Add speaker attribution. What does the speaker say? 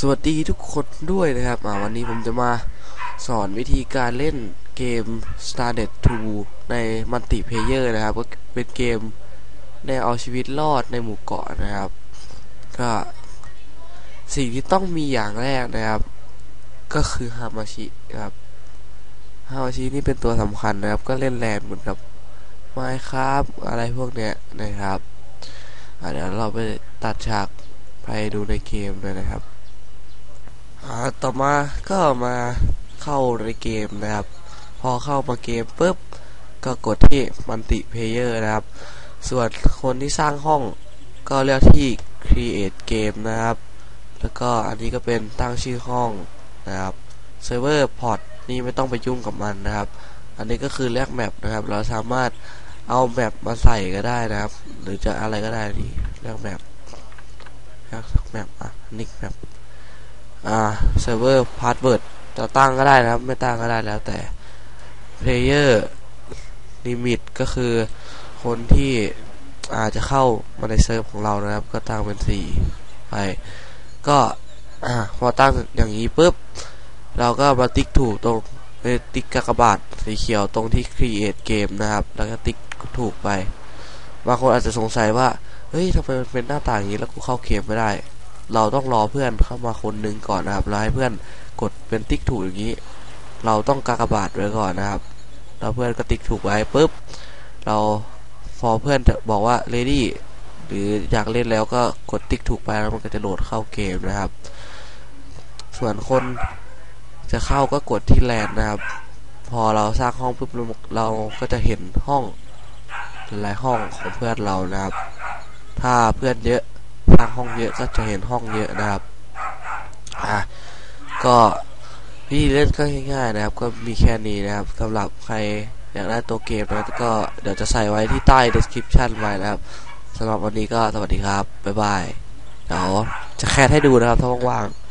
Speaker 1: สวัสดีทุกคนด้วยนะครับวันนี้ผมจะมาสอนวิธีการเล่นเกม Stardead 2 ในมัลติเพเยอร์นะครับ ก็เป็นเกมในเอาชีวิตรอดในหมู่เกาะนะครับ ก็สิ่งที่ต้องมีอย่างแรกนะครับ ก็คือฮามาชิครับฮามาชินี่เป็นตัวสำคัญนะครับ ก็เล่นแลนเหมือนกับไม้ครับอะไรพวกเนี้ยนะครับเดี๋ยวเราไปตัดฉากไปดูในเกมเลยนะครับ ต่อมาก็มาเข้าในเกมนะครับ พอเข้ามาเกมปุ๊บ ก็กดที่มัลติเพเยอร์นะครับ ส่วนคนที่สร้างห้องก็เลือกที่ create game นะครับ แล้วก็อันนี้ก็เป็นตั้งชื่อห้องนะครับ server port นี่ไม่ต้องไปยุ่งกับมันนะครับ อันนี้ก็คือแลกแมปนะครับ เราสามารถเอาแมปมาใส่ก็ได้นะครับ หรือจะอะไรก็ได้นี่แลกแมปแลกแมปอะนิกแมป อ่าเซิร์ฟเวอร์พาสเวิร์ดจะตั้งก็ได้นะครับ ไม่ตั้งก็ได้แล้วแต่ Player Limit ก็คือคนที่อาจจะเข้ามาในเซิร์ฟของเรานะครับ ก็ตั้งเป็น 4 ไป ก็อพอตั้งอย่างนี้ปุ๊บ เราก็มาติ๊กถูกตรงติ๊กกากบาทสีเขียวตรงที่ create game นะครับ แล้วก็ติ๊กถูกไป บางคนอาจจะสงสัยว่า เฮ้ยทำไมมันเป็นหน้าต่างอย่างนี้แล้วกูเข้าเกมไม่ได้ เราต้องรอเพื่อนเข้ามาคนหนึ่งก่อนนะครับแล้วให้เพื่อนกดเป็นติ๊กถูกอย่างนี้ เราต้องกากบาทไว้ก่อนนะครับ แล้วเพื่อนก็ติ๊กถูกไว้ปุ๊บ เราพอเพื่อนจะบอกว่า ready หรืออยากเล่นแล้วก็กดติ๊กถูกไปแล้วมันก็จะโหลดเข้าเกมนะครับ ส่วนคนจะเข้าก็กดที่แลนนะครับ พอเราสร้างห้องปุ๊บเราก็จะเห็นห้องหลายห้องของเพื่อนเรานะครับ ถ้าเพื่อนเยอะ สร้างห้องเยอะก็จะเห็นห้องเยอะนะครับ อะก็วิธีเล่นก็ง่ายๆนะครับ ก็มีแค่นี้นะครับสำหรับใครอยากได้ตัวเกมนะก็เดี๋ยวจะใส่ไว้ที่ใต้ description ไว้นะครับสำหรับวันนี้ก็สวัสดีครับ บ๊ายบาย เดี๋ยวจะแคสให้ดูนะครับถ้าว่างๆ